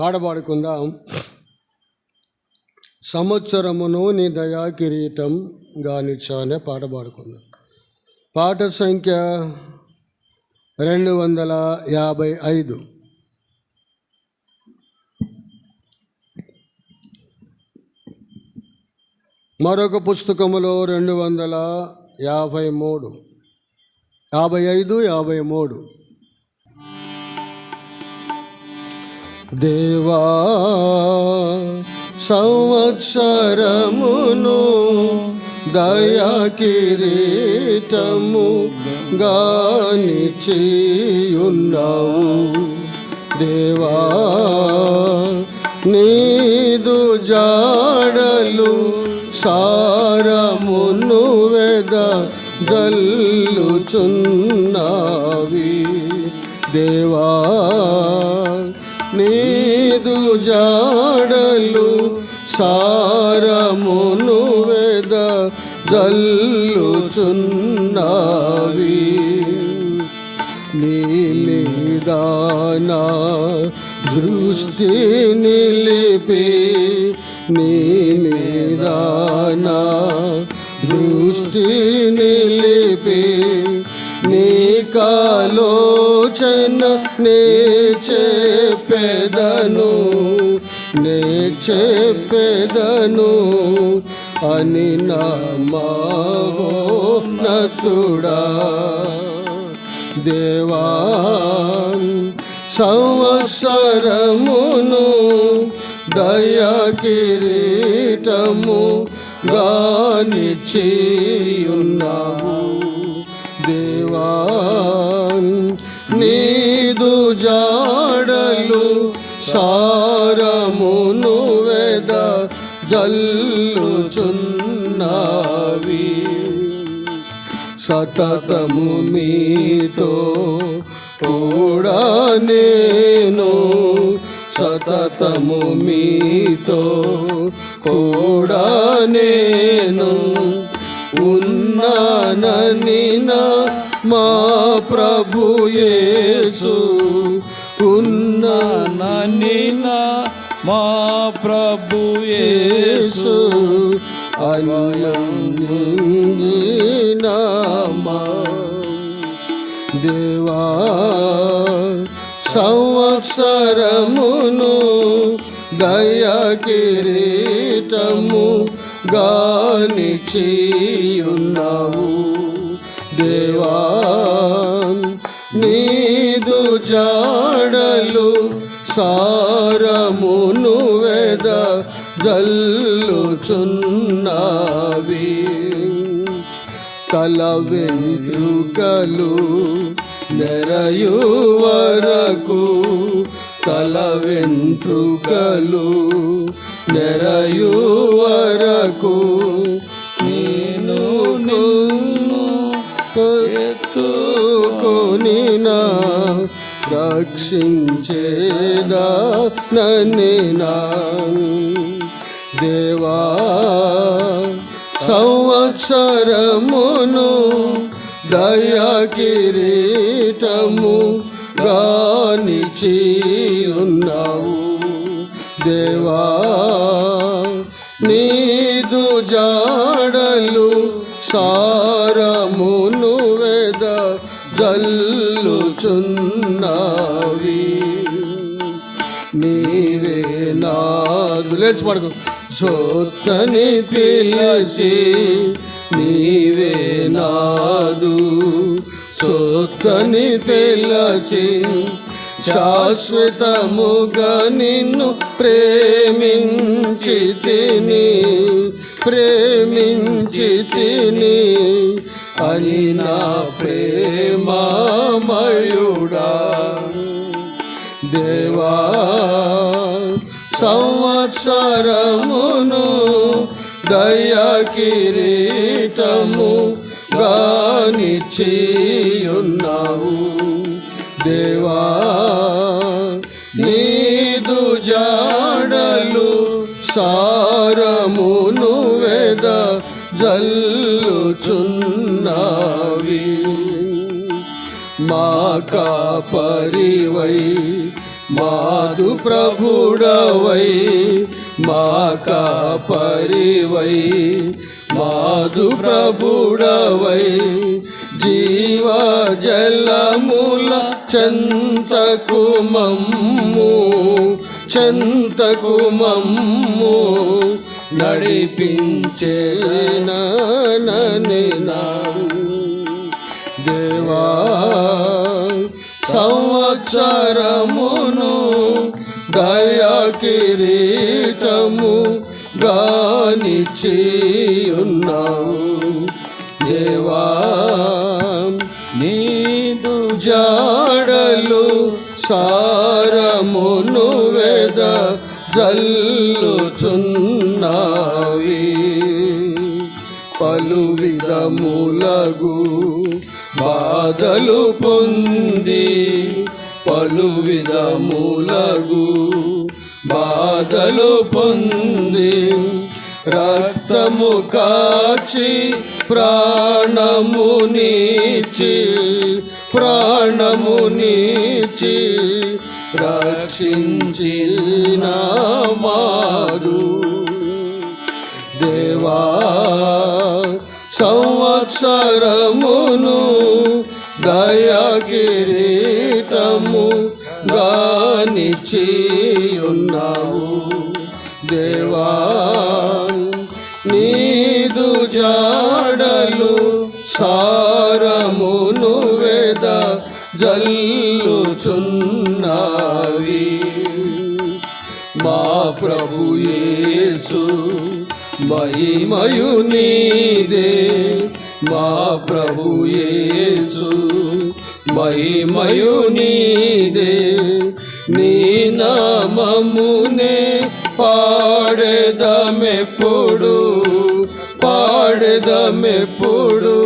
పాడబాడుకుందాం సంవత్సరమును నీ దయా కిరీటం గానిచ్చానే పాట పాడుకుందాం. పాట సంఖ్య రెండు వందల యాభై ఐదు. మరొక పుస్తకములో రెండు వందల యాభై మూడు. యాభై ఐదు యాభై మూడు. దేవా సంవత్సరమును దయా కిరీటము గానిచియున్నావు. దేవా నీదు జాడలు సారమును వెద జల్లుచున్నావి. దేవా నీదు జాడలు సారమును వేద జల్లుచున్నావి. నీ మీదానా దృష్టి నిలిపి నీ మీదానా దృష్టి నిలిపి నీ కాలోచన నేచే చెప్పెదను నే చెప్పెదను అని నమ్మవో నతుడా. దేవా సంవత్సరమును దయా కిరీటము గానిచ్చియున్నావు. దేవా సారమును వెద జల్లుచున్నావి. సతతము మీతో కూడా నేను సతతము మీతో కూడా నేను ఉన్నానని నా మా ప్రభుయేసు ఉన్న మా ప్రభు యేసు అన్యమా దేవా సంవత్సరమును దయా కిరీటము గానిచియున్నావు దేవా నీదు జా సారమును వేద జల్లుచున్నావి. తల వెంట్రుకలు నెరయు వరకు తల వెంట్రుకలు నెరయు వరకు నేను నిన్ను ఎత్తుకొని నా రక్షించేదా నన్నినా దేవా సంవత్సరమును దయా కిరీటము గానిచియున్నావు దేవా నీదు జాడలు సారమును వెద జల్లుచున్నావి నీవే నాదు లేచి పడుకో. సొత్తని తెలిసి నీవే నాదు. సొత్తని తెలిసి శాశ్వతముగా నిన్ను ప్రేమించి తిని ప్రేమించి తిని అని నా ప్రేమయో దేవా సంవత్సరమును దయా కిరీటము గానిచ్చియున్నావు. దేవా నీదు జాడలు సారమును వేద జల్లుచున్నావి. మా కాపరివై మాదు ప్రభుడవై మా కాపరివై. మాదు ప్రభుడవై జీవ జలముల చంతకు మమ్ము చంతకు మమ్ము. నడిపించే నా దేవా సంవత్సరమును దయా కిరీటము గానిచ్చియున్నావు దేవా నీదు జాడలు సారమును వేద జల్లుచున్నావి పలు విధములగు బాధలు పొంది పలు విధములగు బాధలు పొంది రక్తము కాచి ప్రాణము నీచి ప్రాణము నీచి రక్షించిన మారు దేవా సంవత్సరమును దయా కిరీటము గానిచియున్నావు. దేవా నీదు జాడలు సారమును వేద జల్లుచున్నావి. మా ప్రభు యేసు మహిమయు నీదే. మా ప్రభు యేసు మహిమయు నీదే నీ నామమునే పాడెదమెప్పుడు పాడెదమెప్పుడు.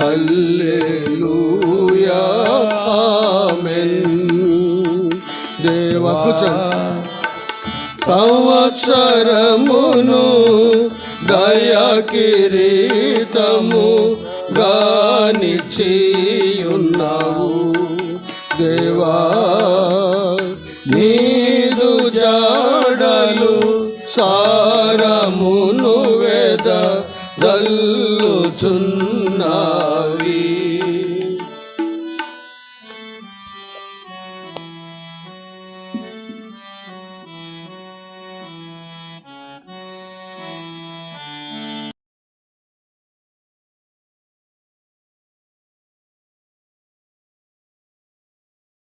హల్లెలూయా ఆమెన్. దేవా సంవత్సరమును దయా గాని గానిచ్చియున్నావు దేవా నీదు జాడలు సారము